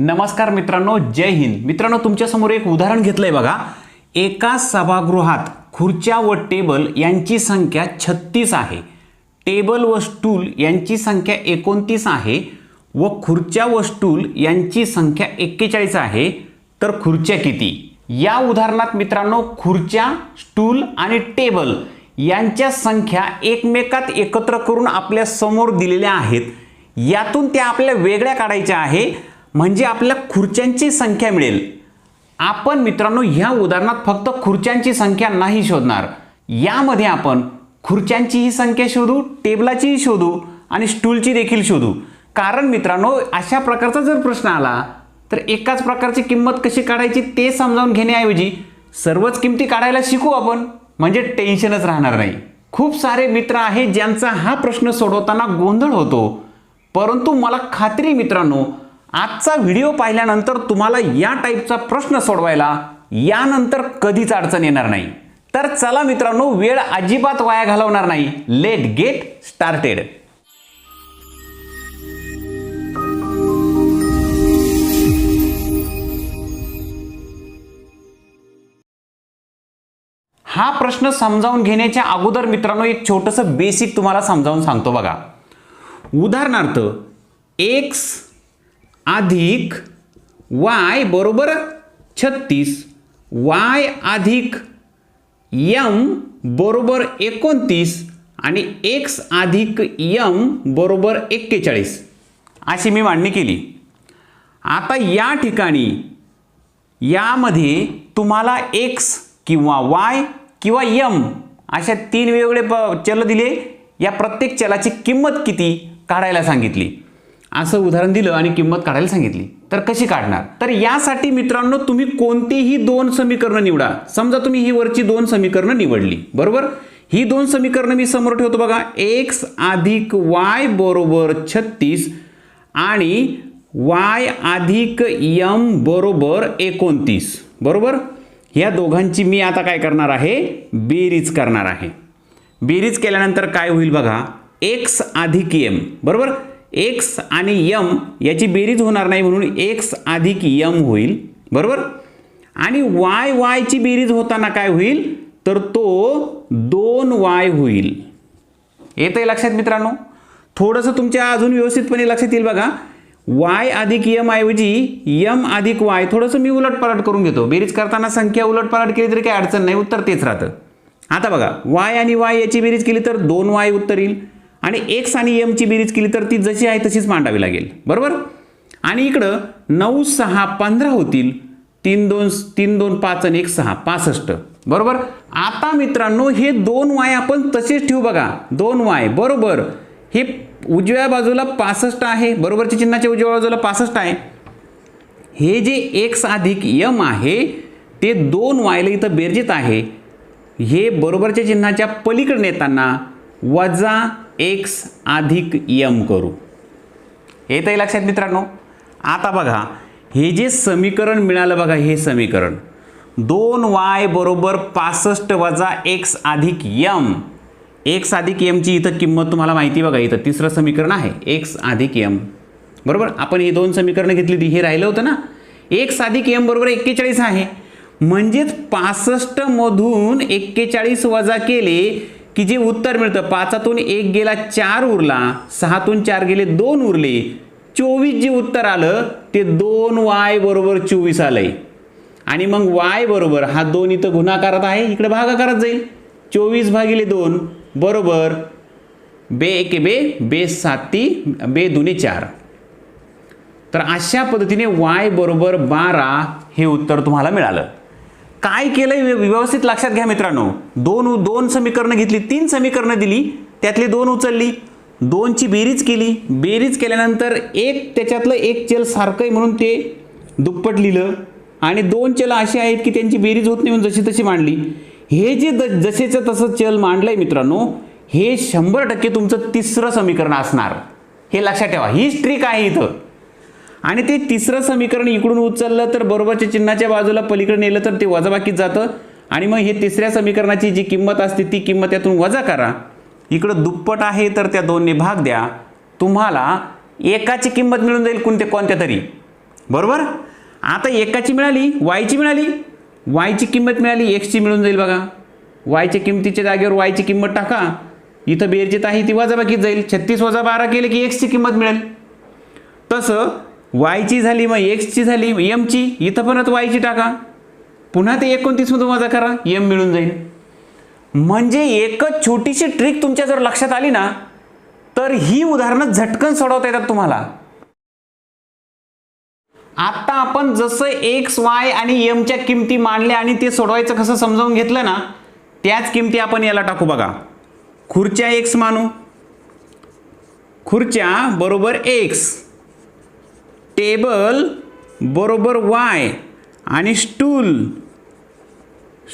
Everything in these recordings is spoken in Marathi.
नमस्कार मित्रांनो जय हिंद. मित्रांनो तुमच्यासमोर एक उदाहरण घेतलंय बघा. एका सभागृहात खुर्च्या व टेबल यांची संख्या छत्तीस आहे. टेबल व स्टूल यांची संख्या एकोणतीस आहे व खुर्च्या व स्टूल यांची संख्या एक्केचाळीस आहे. तर खुर्च्या किती? या उदाहरणात मित्रांनो खुर्च्या स्टूल आणि टेबल यांच्या संख्या एकमेकात एकत्र करून आपल्यासमोर दिलेल्या आहेत. यातून त्या आपल्या वेगळ्या काढायच्या आहे. म्हणजे आपल्या खुर्च्यांची संख्या मिळेल. आपण मित्रांनो ह्या उदाहरणात फक्त खुर्च्यांची संख्या नाही शोधणार. यामध्ये आपण खुर्च्यांचीही संख्या शोधू टेबलाचीही शोधू आणि स्टूलची देखील शोधू. कारण मित्रांनो अशा प्रकारचा जर प्रश्न आला तर एकाच प्रकारची किंमत कशी काढायची ते समजावून घेण्याऐवजी सर्वच किमती काढायला शिकू आपण. म्हणजे टेन्शनच राहणार नाही. खूप सारे मित्र आहेत ज्यांचा हा प्रश्न सोडवताना गोंधळ होतो. परंतु मला खात्री मित्रांनो आजचा व्हिडिओ पाहिल्यानंतर तुम्हाला या टाईपचा प्रश्न सोडवायला यानंतर कधीच अडचण येणार नाही. तर चला मित्रांनो वेळ अजिबात वाया घालवणार नाही. लेट गेट स्टार्टेड हा प्रश्न समजावून घेण्याच्या अगोदर मित्रांनो एक छोटंसं बेसिक तुम्हाला समजावून सांगतो बघा. उदाहरणार्थ एक्स अधिक वाय बरोबर छत्तीस. वाय अधिक यम बरोबर एकोणतीस आणि एक्स अधिक यम बरोबर एक्केचाळीस. अशी मी मांडणी केली. आता या ठिकाणी यामध्ये तुम्हाला एक्स किंवा वाय किंवा यम अशा तीन वेगवेगळे प चल दिले. या प्रत्येक चलाची किंमत किती? काढायला सांगितली. असं उदाहरण दिलं आणि किंमत काढायला सांगितली. तर कशी काढणार? तर यासाठी मित्रांनो तुम्ही कोणतीही दोन समीकरणं निवडा. समजा तुम्ही ही वरची दोन समीकरणं निवडली. बरोबर? ही दोन समीकरणं मी समोर ठेवतो बघा. एक्स अधिक वाय बरोबर छत्तीस आणि वाय अधिक यम बरोबर एकोणतीस. बरोबर? ह्या दोघांची मी आता काय करणार आहे? बेरीज करणार आहे. बेरीज केल्यानंतर काय होईल बघा? एक्स अधिक यम बरोबर? एक्स आणि यम याची बेरीज होणार नाही म्हणून एक्स अधिक यम होईल. बरोबर? आणि वाय वायची बेरीज होताना काय होईल? तर तो दोन वाय होईल. येतंय लक्षात मित्रांनो? थोडंसं तुमच्या अजून व्यवस्थितपणे लक्षात येईल बघा. वाय अधिक यम ऐवजी यम अधिक वाय थोडंसं मी उलटपालट करून घेतो. बेरीज करताना संख्या उलटपालट केली तरी काही अडचण नाही उत्तर तेच राहतं. आता बघा वाय आणि वाय याची बेरीज केली तर दोन वाय उत्तर येईल. आणि एक्स आणि यमची बेरीज केली तर ती जशी आहे तशीच मांडावी लागेल. बरोबर? आणि इकडं नऊ सहा पंधरा होतील. तीन दोन तीन दोन पाच आणि एक सहा पासष्ट. बरोबर? आता मित्रांनो हे दोन वाय आपण तसेच ठेवू बघा. दोन वाय बरोबर. हे उजव्या बाजूला पासष्ट आहे. बरोबरच्या चिन्हाच्या उजव्या बाजूला पासष्ट आहे. हे जे एक्स अधिक यम आहे ते दोन वायला इथं बेरजेत आहे. हे बरोबरच्या चिन्हाच्या पलीकडे नेताना वजा एक्स अधिक यम करू. येत आहे लक्षात मित्रांनो. आता बघा हे जे समीकरण मिळालं बघा हे समीकरण. दोन वाय बरोबर पासष्ट वजा एक्स अधिक यम. एक्स अधिक यमची इथं किंमत तुम्हाला माहिती बघा इथं तिसरं समीकरण आहे एक्स अधिक यम. बरोबर? आपण ही दोन समीकरणं घेतली होती हे राहिलं होतं ना? एक्स अधिक यम बरोबर एक्केचाळीस आहे. म्हणजेच पासष्टमधून एक्केचाळीस वजा केले की जे उत्तर मिळतं पाचातून एक गेला चार उरला सहातून चार गेले दोन उरले. चोवीस जे उत्तर आलं ते दोन वाय बरोबर चोवीस आलंय. आणि मग वाय बरोबर हा दोन इथं गुणाकारात आहे इकडे भागाकारात जाईल. चोवीस भागिले दोन बरोबर बे एके बे बे साती बे दुने चार. तर अशा पद्धतीने वाय बरोबर बारा हे उत्तर तुम्हाला मिळालं. काय केलंय व्यवस्थित लक्षात घ्या मित्रांनो. दोन दोन समीकरणं घेतली तीन समीकरणं दिली त्यातली दोन उचलली दोनची बेरीज केली बेरीज केल्यानंतर एक त्याच्यातलं एक चल सारखं आहे म्हणून ते दुप्पट लिहिलं. आणि दोन चल अशी आहेत की त्यांची बेरीज होत नाही म्हणून जशी तशी मांडली. हे जे द जसेचं तसं चल मांडलंय मित्रांनो हे शंभर टक्के तुमचं तिसरं समीकरण असणार. हे लक्षात ठेवा. हीच ट्रिक आहे इथं. आणि ते तिसरं समीकरण इकडून उचललं तर बरोबरच्या चिन्हाच्या बाजूला पलीकडे नेलं तर ते वजाबाकीत जातं. आणि मग हे तिसऱ्या समीकरणाची जी किंमत असते ती किंमत यातून वजा करा. इकडं दुप्पट आहे तर त्या दोनने भाग द्या. तुम्हाला एकाची किंमत मिळून जाईल कोणत्या कोणत्या तरी. बरोबर? आता एकाची मिळाली वायची मिळाली. वायची किंमत मिळाली एक्सची मिळून जाईल बघा. वायच्या किंमतीच्या जागेवर वायची किंमत टाका. इथं बेरजेत आहे ती वजाबाकीत जाईल. छत्तीस वजा बारा केले की एक्सची किंमत मिळेल. तसं वायची झाली मग एक्सची झाली यमची इथं परत वायची टाका. पुन्हा ते एकोणतीसमधून वजा करा. यम मिळून जाईल. म्हणजे एकच छोटीशी ट्रिक तुमच्या जर लक्षात आली ना तर ही उदाहरणं झटकन सोडवता येतात तुम्हाला. आता आपण जसं एक्स वाय आणि एमच्या किमती मांडल्या आणि ते सोडवायचं कसं समजावून घेतलं ना त्याच किमती आपण याला टाकू बघा. खुर्च्या एक्स मानू. खुर्च्या बरोबर एक्स टेबल बरोबर वाय आणि स्टूल.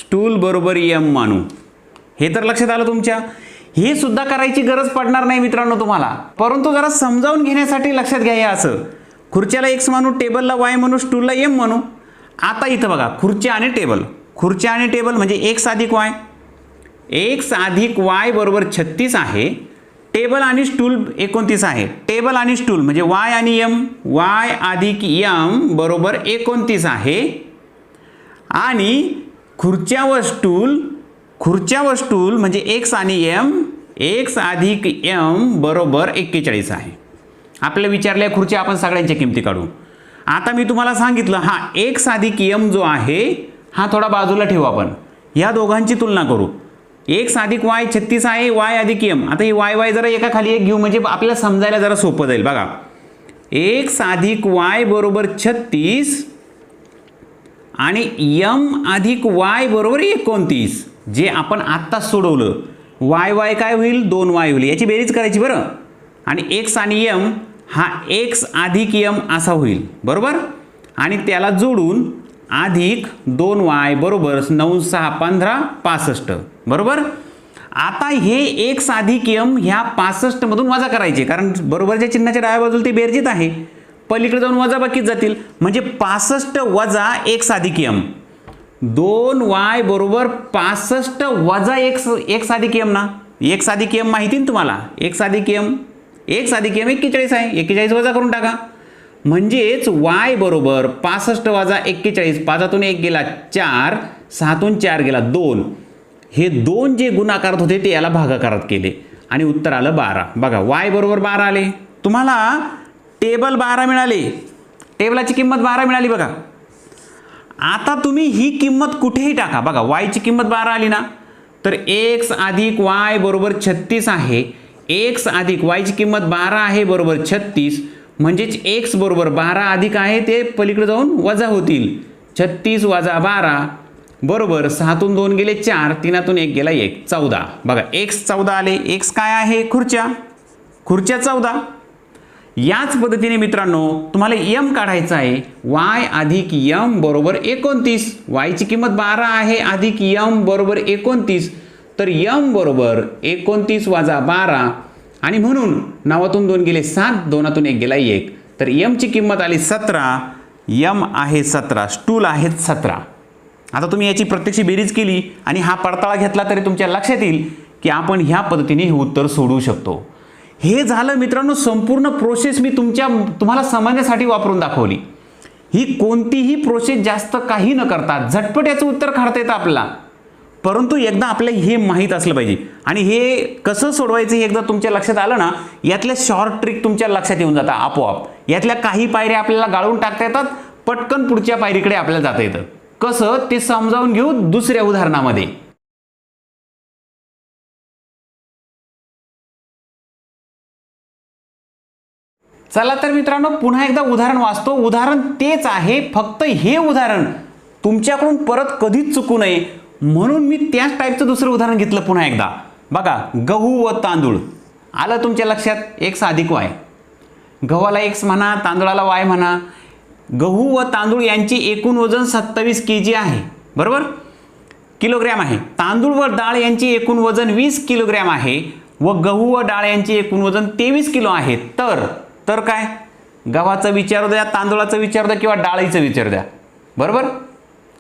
स्टूल बरोबर यम मानू. हे तर लक्षात आलं तुमच्या? हे सुद्धा करायची गरज पडणार नाही मित्रांनो तुम्हाला. परंतु जरा समजावून घेण्यासाठी लक्षात घ्या हे असं. खुर्च्याला एक्स मानू टेबलला वाय म्हणू स्टूलला एम म्हणू आता इथं बघा खुर्च्या आणि टेबल. खुर्च्या आणि टेबल म्हणजे एक्स अधिक वाय एक्स अधिक वाय बरोबर छत्तीस आहे. टेबल आणि स्टूल एकोणतीस आहे. टेबल आणि स्टूल म्हणजे वाय आणि यम. वाय अधिक यम बरोबर एकोणतीस आहे. आणि खुर्च्या व स्टूल खुर्च्या व स्टूल म्हणजे एक्स आणि यम एक्स अधिक यम बरोबर एक्केचाळीस आहे. आपल्या विचारल्या खुर्च्या आपण सगळ्यांच्या किमती काढू. आता मी तुम्हाला सांगितलं हा एक्स अधिक यम जो आहे हा थोडा बाजूला ठेवू आपण. या दोघांची तुलना करू. एक्स अधिक वाय छत्तीस आहे वाय अधिक यम आता ही वाय वाय जरा एका खाली एक घेऊ म्हणजे आपल्याला समजायला जरा सोपं जाईल. बघा. एक्स अधिक वाय बरोबर छत्तीस आणि यम अधिक वाय बरोबर एकोणतीस जे आपण आत्ताच सोडवलं. वाय वाय काय होईल? दोन वाय होईल. याची बेरीज करायची बरं. आणि एक्स आणि यम हा एक्स अधिक यम असा होईल. बरोबर? आणि त्याला जोडून अधिक दोन वाय बरोबर नऊ सहा पंधरा पासष्ट. बरोबर? आता हे एक साधिक यम ह्या पासष्टमधून वजा करायचे. कारण बरोबरच्या चिन्हाच्या डाव्या बाजूला ते बेरजेत आहे. पलीकडे जाऊन वजा बाकीत जातील. म्हणजे पासष्ट वजा एक साधिक यम दोन वाय बरोबर पासष्ट वजा एक एक साधिक यम ना. एक साधिक यम माहिती ना तुम्हाला? एक साधिक यम एक साधिक यम एक्केचाळीस आहे. एक्केचाळीस वजा करून टाका. म्हणजेच वाय बरोबर पासष्ट वाजा एक्केचाळीस पाचातून एक गेला चार सहातून चार गेला दोन. हे दोन जे गुणाकारात होते ते याला भागाकारात केले. आणि उत्तर आलं बारा. बघा वाय बरोबर बारा आले. तुम्हाला टेबल बारा मिळाले. टेबलाची किंमत बारा मिळाली बघा. आता तुम्ही ही किंमत कुठेही टाका. बघा वायची किंमत बारा आली ना तर एक्स अधिक वाय बरोबर छत्तीस आहे. एक्स अधिक वायची किंमत बारा आहे बरोबर छत्तीस. म्हणजेच एक्स बरोबर बारा अधिक आहे ते पलीकडे जाऊन वजा होतील. छत्तीस वजा बारा बरोबर सहातून दोन गेले चार तीनातून एक गेला एक चौदा. बघा एक्स चौदा आले. एक्स काय आहे? खुर्च्या. खुर्च्या चौदा. याच पद्धतीने मित्रांनो तुम्हाला यम काढायचं आहे. वाय अधिक यम बरोबर एकोणतीस. वायची किंमत बारा आहे अधिक यम बरोबर एकोणतीस. तर यम बरोबर एकोणतीस वाजा बारा आणि म्हणून नावातून दोन गेले सात दोनातून एक गेला एक. तर यमची किंमत आली सतरा यम आहे सतरा स्टूल आहेत सतरा. आता तुम्ही याची प्रत्यक्ष बेरीज केली आणि हा पडताळा घेतला तरी तुमच्या लक्षात येईल की आपण ह्या पद्धतीने हे उत्तर सोडवू शकतो. हे झालं मित्रांनो संपूर्ण प्रोसेस मी तुमच्या तुम्हाला समजण्यासाठी वापरून दाखवली. ही कोणतीही प्रोसेस जास्त काही न करता झटपट याचं उत्तर काढता येतं आपल्याला. परंतु एकदा आपल्याला हे माहीत असलं पाहिजे. आणि हे कसं सोडवायचं हे एकदा तुमच्या लक्षात आलं ना यातल्या शॉर्ट ट्रिक तुमच्या लक्षात येऊन जातात आपोआप. यातल्या काही पायऱ्या आपल्याला गाळून टाकता येतात पटकन पुढच्या पायरीकडे आपल्याला जाता येतं. कसं? ते समजावून घेऊ दुसऱ्या उदाहरणामध्ये. चला तर मित्रांनो पुन्हा एकदा उदाहरण वाचतो. उदाहरण तेच आहे फक्त हे उदाहरण तुमच्याकडून परत कधीच चुकू नये. म्हणून मी त्याच टाईपचं दुसरं उदाहरण घेतलं पुन्हा एकदा. बघा गहू व तांदूळ. आलं तुमच्या लक्षात? एक्स अधिक वाय गव्हाला एक्स म्हणा तांदूळाला वाय म्हणा. गहू व तांदूळ यांची एकूण वजन सत्तावीस के जी आहे. बरोबर? किलोग्रॅम आहे. तांदूळ व डाळ यांची एकूण वजन वीस किलोग्रॅम आहे व गहू व डाळ यांची एकूण वजन तेवीस किलो आहे. तर तर काय? गव्हाचं विचार द्या तांदूळाचं विचार द्या किंवा डाळीचं विचार द्या. बरोबर?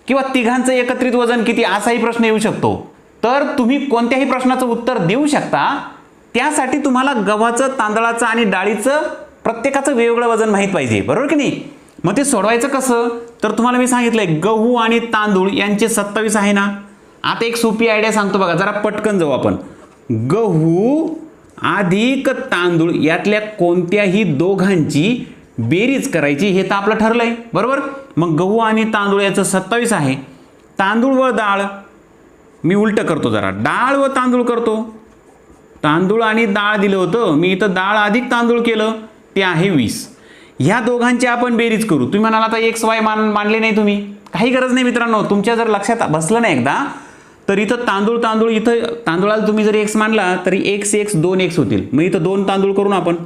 किंवा तिघांचं एकत्रित वजन किती असाही प्रश्न येऊ शकतो. तर तुम्ही कोणत्याही प्रश्नाचं उत्तर देऊ शकता. त्यासाठी तुम्हाला गव्हाचं तांदळाचं आणि डाळीचं प्रत्येकाचं वेगवेगळं वजन माहीत पाहिजे. बरोबर की नाही? मग ते सोडवायचं कसं? तर तुम्हाला मी सांगितलंय गहू आणि तांदूळ यांचे सत्तावीस आहे ना? आता एक सोपी आयडिया सांगतो बघा जरा पटकन जाऊ आपण. गहू अधिक तांदूळ यातल्या कोणत्याही दोघांची बेरीज करायची हे तर आपलं ठरलंय. बरोबर? मग गहू आणि तांदूळ याचं सत्तावीस आहे. तांदूळ व डाळ मी उलट करतो जरा. डाळ व तांदूळ करतो. तांदूळ आणि डाळ दिलं होतं. मी इथं डाळ अधिक तांदूळ केलं ते आहे वीस. ह्या दोघांची आपण बेरीज करू. तुम्ही म्हणाला आता एक्स वाय मान मानले नाही तुम्ही. काही गरज नाही मित्रांनो. तुमच्या जर लक्षात बसलं नाही एकदा तर इथं तांदूळ तांदूळ इथं तांदूळाला तुम्ही जर एक्स मानला तरी एक्स एक्स दोन एक्स होतील. मग इथं दोन तांदूळ करून आपण.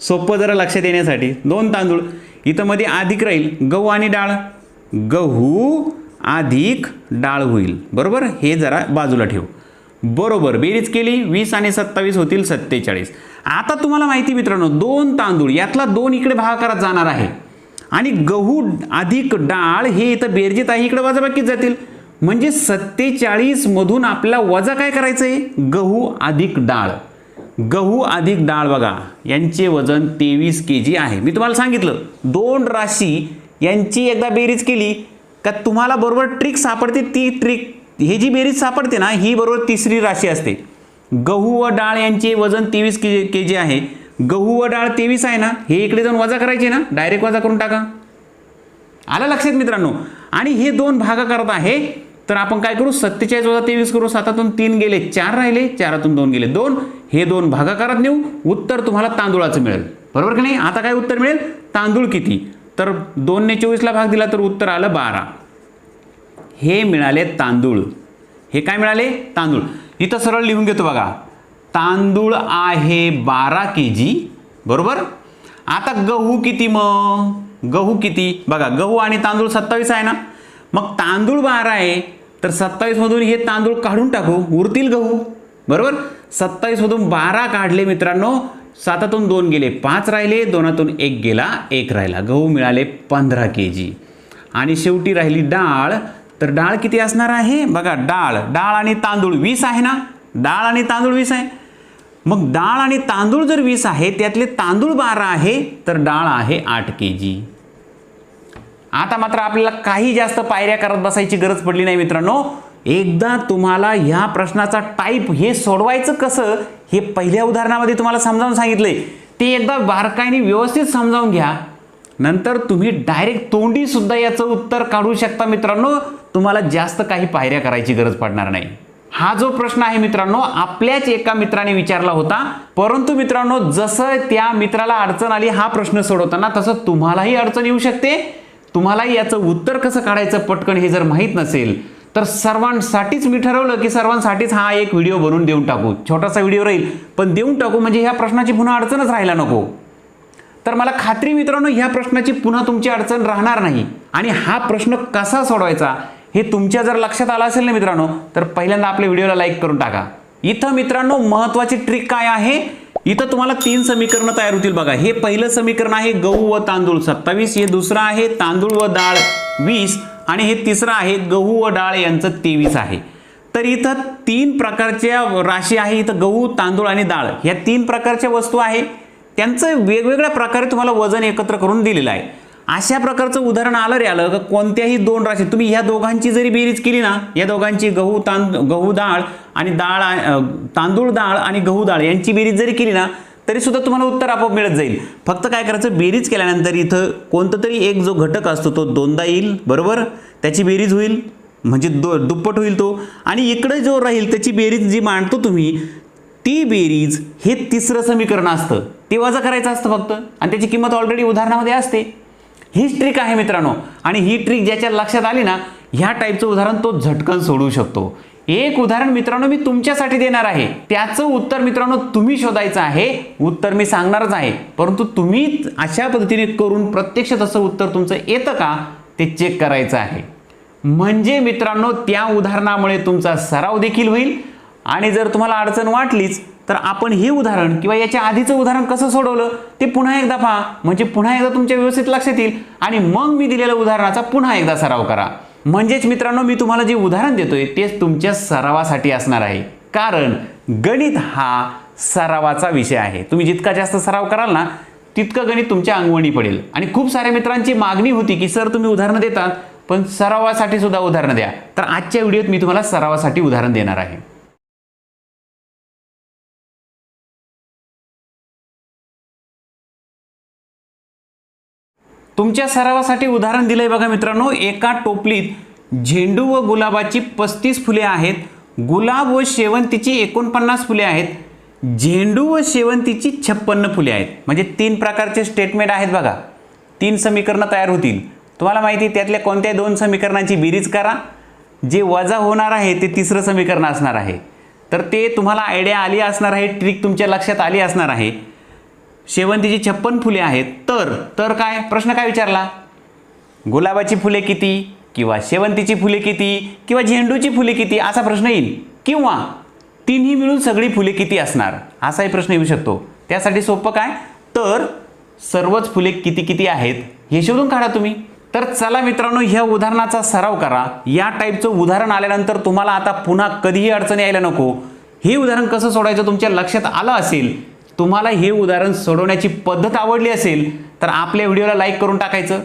सोपं जरा लक्षात येण्यासाठी. दोन तांदूळ. इथं मध्ये अधिक राहील गहू आणि डाळ. गहू अधिक डाळ होईल. बरोबर? हे जरा बाजूला ठेव. बरोबर. बेरीज केली वीस आणि सत्तावीस होतील सत्तेचाळीस. आता तुम्हाला माहिती मित्रांनो दोन तांदूळ. यातला दोन इकडे भागाकारात जाणार आहे. आणि गहू अधिक डाळ हे इथं बेरजेत आहे इकडे वजाबाकीत जातील. म्हणजे सत्तेचाळीस मधून आपल्याला वजा काय करायचं आहे गहू अधिक डाळ. गहू अधिक डाळ बघा यांचे वजन तेवीस के जी आहे. मी तुम्हाला सांगितलं दोन राशी यांची एकदा बेरीज केली का तुम्हाला बरोबर ट्रिक सापडते ती ट्रिक हे जी बेरीज सापडते ना ही बरोबर तिसरी राशी असते. गहू व डाळ यांचे वजन तेवीस के के जी आहे. गहू व डाळ तेवीस आहे ना हे इकडे जाऊन वजा करायचे ना डायरेक्ट वजा करून टाका. आलं लक्षात मित्रांनो? आणि हे दोन भाग करत आहे तर आपण काय करू? सत्तेचाळीस वजा तेवीस करू सातातून तीन गेले चार राहिले चारातून दोन गेले. दोन हे दोन भागाकारात नेऊ. उत्तर तुम्हाला तांदूळाचं मिळेल. बरोबर की नाही? आता काय उत्तर मिळेल? तांदूळ किती? तर दोनने चोवीसला भाग दिला तर उत्तर आलं बारा. हे मिळाले तांदूळ. हे काय मिळाले? तांदूळ. इथं सरळ लिहून घेतो बघा. तांदूळ आहे बारा के जी बरोबर? आता गहू किती मग? गहू किती? बघा गहू आणि तांदूळ सत्तावीस आहे ना? मग तांदूळ बारा आहे. तर सत्तावीसमधून हे तांदूळ काढून टाकू उरतील गहू. बरोबर? सत्तावीसमधून बारा काढले मित्रांनो सातातून दोन गेले पाच राहिले दोनातून एक गेला एक राहिला. गहू मिळाले पंधरा के जी आणि शेवटी राहिली डाळ. तर डाळ किती असणार आहे? बघा डाळ. डाळ आणि तांदूळ वीस आहे ना? डाळ आणि तांदूळ वीस आहे. मग डाळ आणि तांदूळ जर वीस आहे त्यातले तांदूळ बारा आहे तर डाळ आहे आठ के जी आता मात्र आपल्याला काही जास्त पायऱ्या करत बसायची गरज पडली नाही मित्रांनो. एकदा तुम्हाला ह्या प्रश्नाचा टाईप हे सोडवायचं कसं हे पहिल्या उदाहरणामध्ये तुम्हाला समजावून सांगितलंय. ते एकदा बारकाईने व्यवस्थित समजावून घ्या. नंतर तुम्ही डायरेक्ट तोंडी सुद्धा याचं उत्तर काढू शकता मित्रांनो. तुम्हाला जास्त काही पायऱ्या करायची गरज पडणार नाही. हा जो प्रश्न आहे मित्रांनो आपल्याच एका मित्राने विचारला होता. परंतु मित्रांनो जसं त्या मित्राला अडचण आली हा प्रश्न सोडवताना तसं तुम्हालाही अडचण येऊ शकते. तुम्हालाही याचं उत्तर कसं काढायचं पटकन हे जर माहीत नसेल तर सर्वांसाठीच मी ठरवलं की सर्वांसाठीच हा एक व्हिडिओ बनवून देऊन टाकू. छोटासा व्हिडिओ राहील पण देऊन टाकू म्हणजे ह्या प्रश्नाची पुन्हा अडचणच राहायला नको. तर मला खात्री मित्रांनो ह्या प्रश्नाची पुन्हा तुमची अडचण राहणार नाही. आणि हा प्रश्न कसा सोडवायचा हे तुमच्या जर लक्षात आलं असेल ना मित्रांनो तर पहिल्यांदा आपल्या व्हिडिओला लाईक करून टाका. इथं मित्रांनो महत्त्वाची ट्रिक काय आहे? इथं तुम्हाला तीन समीकरणं तयार होतील बघा. हे पहिलं समीकरण आहे गहू व तांदूळ सत्तावीस हे दुसरं आहे तांदूळ व डाळ वीस आणि हे तिसरं आहे गहू व डाळ यांचं तेवीस आहे. तर इथं तीन प्रकारच्या राशी आहे इथं गहू तांदूळ आणि डाळ. ह्या तीन प्रकारच्या वस्तू आहे. त्यांचं वेगवेगळ्या प्रकारे तुम्हाला वजन एकत्र करून दिलेलं आहे. अशा प्रकारचं उदाहरण आलं रे आलं का कोणत्याही दोन राशी. तुम्ही ह्या दोघांची जरी बेरीज केली ना या दोघांची गहू तांद गहू डाळ आणि डाळ तांदूळ डाळ आणि गहू डाळ यांची बेरीज जरी केली ना तरी सुद्धा तुम्हाला उत्तर आपोआप मिळत जाईल. फक्त काय करायचं बेरीज केल्यानंतर इथं कोणतं तरी एक जो घटक असतो तो दोनदा येईल बरोबर? त्याची बेरीज होईल म्हणजे दो दुप्पट होईल तो. आणि इकडे जो राहील त्याची बेरीज जी मांडतो तुम्ही ती बेरीज हे तिसरं समीकरण असतं. ते वजा करायचं असतं फक्त. आणि त्याची किंमत ऑलरेडी उदाहरणामध्ये असते. हीच ट्रिक आहे मित्रांनो. आणि ही ट्रिक ज्याच्या लक्षात आली ना ह्या टाईपचं उदाहरण तो झटकन सोडवू शकतो. एक उदाहरण मित्रांनो मी तुमच्यासाठी देणार आहे. त्याचं उत्तर मित्रांनो तुम्ही शोधायचं आहे. उत्तर मी सांगणारच आहे. परंतु तुम्ही अशा पद्धतीने करून प्रत्यक्ष तसं उत्तर तुमचं येतं का ते चेक करायचं आहे. म्हणजे मित्रांनो त्या उदाहरणामुळे तुमचा सराव देखील होईल. आणि जर तुम्हाला अडचण वाटलीच तर आपण हे उदाहरण किंवा याच्या आधीचं उदाहरण कसं सोडवलं ते पुन्हा एकदा पहा. म्हणजे पुन्हा एकदा तुमच्या व्यवस्थित लक्षात येईल. आणि मग मी दिलेल्या उदाहरणाचा पुन्हा एकदा सराव करा. म्हणजेच मित्रांनो मी तुम्हाला जे उदाहरण देतोय तेच तुमच्या सरावासाठी असणार आहे. कारण गणित हा सरावाचा विषय आहे. तुम्ही जितका जास्त सराव कराल ना तितकं गणित तुमच्या अंगवणी पडेल. आणि खूप साऱ्या मित्रांची मागणी होती की सर तुम्ही उदाहरणं देतात पण सरावासाठी सुद्धा उदाहरणं द्या. तर आजच्या व्हिडिओत मी तुम्हाला सरावासाठी उदाहरण देणार आहे. तुमच्या सरावासाठी उदाहरण दिलंय बघा मित्रांनो. एका टोपलीत झेंडू व गुलाबाची पस्तीस फुले आहेत. गुलाब व शेवंतीची एकोणपन्नास फुले आहेत. झेंडू व शेवंतीची छप्पन्न फुले आहेत. म्हणजे तीन प्रकारचे स्टेटमेंट आहेत बघा. तीन समीकरणं तयार होतील. तुम्हाला माहिती त्यातल्या कोणत्याही दोन समीकरणांची बेरीज करा. जे वजा होणार आहे ते तिसरं समीकरण असणार आहे. तर ते तुम्हाला आयडिया आली असणार आहे ट्रिक तुमच्या लक्षात आली असणार आहे. शेवंतीची छप्पन फुले आहेत. तर तर काय? प्रश्न काय विचारला? गुलाबाची फुले किती? किंवा शेवंतीची फुले किती? किंवा झेंडूची फुले किती? असा प्रश्न येईल. किंवा तिन्ही मिळून सगळी फुले किती असणार? असाही प्रश्न येऊ शकतो. त्यासाठी सोपं काय? तर सर्वच फुले किती किती आहेत? हे शोधून काढा तुम्ही. तर चला मित्रांनो ह्या उदाहरणाचा सराव करा. या टाईपचं उदाहरण आल्यानंतर तुम्हाला आता पुन्हा कधीही अडचणी यायला नको. हे उदाहरण कसं सोडायचं तुमच्या लक्षात आलं असेल तुम्हाला हे उदाहरण सोडवण्याची पद्धत आवडली असेल तर आपल्या व्हिडिओला लाईक करून टाकायचं.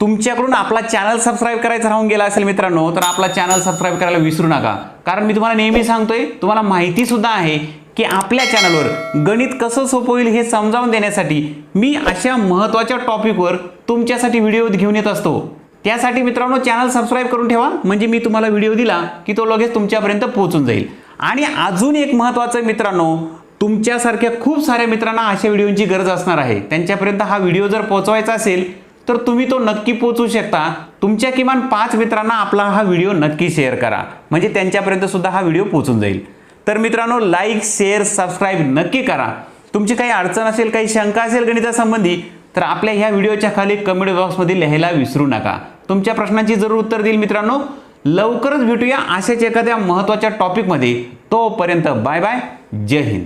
तुमच्याकडून आपला चॅनल सबस्क्राईब करायचा राहून गेला असेल मित्रांनो तर आपला चॅनल सबस्क्राईब करायला विसरू नका. कारण मी तुम्हाला नेहमी सांगतोय तुम्हाला माहिती सुद्धा आहे की आपल्या चॅनलवर गणित कसं सोपं होईल हे समजावून देण्यासाठी मी अशा महत्त्वाच्या टॉपिकवर तुमच्यासाठी व्हिडिओ घेऊन येत असतो. त्यासाठी मित्रांनो चॅनल सबस्क्राईब करून ठेवा. म्हणजे मी तुम्हाला व्हिडिओ दिला की तो लगेच तुमच्यापर्यंत पोहोचून जाईल. आणि अजून एक महत्त्वाचं मित्रांनो तुमच्यासारख्या खूप साऱ्या मित्रांना अशा व्हिडिओची गरज असणार आहे. त्यांच्यापर्यंत हा व्हिडिओ जर पोचवायचा असेल तर तुम्ही तो नक्की पोचू शकता. तुमच्या किमान पाच मित्रांना आपला हा व्हिडिओ नक्की शेअर करा. म्हणजे त्यांच्यापर्यंत सुद्धा हा व्हिडिओ पोचून जाईल. तर मित्रांनो लाईक शेअर सबस्क्राईब नक्की करा. तुमची काही अडचण असेल काही शंका असेल गणितासंबंधी तर आपल्या ह्या व्हिडिओच्या खाली कमेंट बॉक्समध्ये लिहायला विसरू नका. तुमच्या प्रश्नांची जरूर उत्तर देईल मित्रांनो लवकरच भेटूया अशाच एखाद्या महत्त्वाच्या टॉपिकमध्ये तोपर्यंत बाय बाय जय हिंद.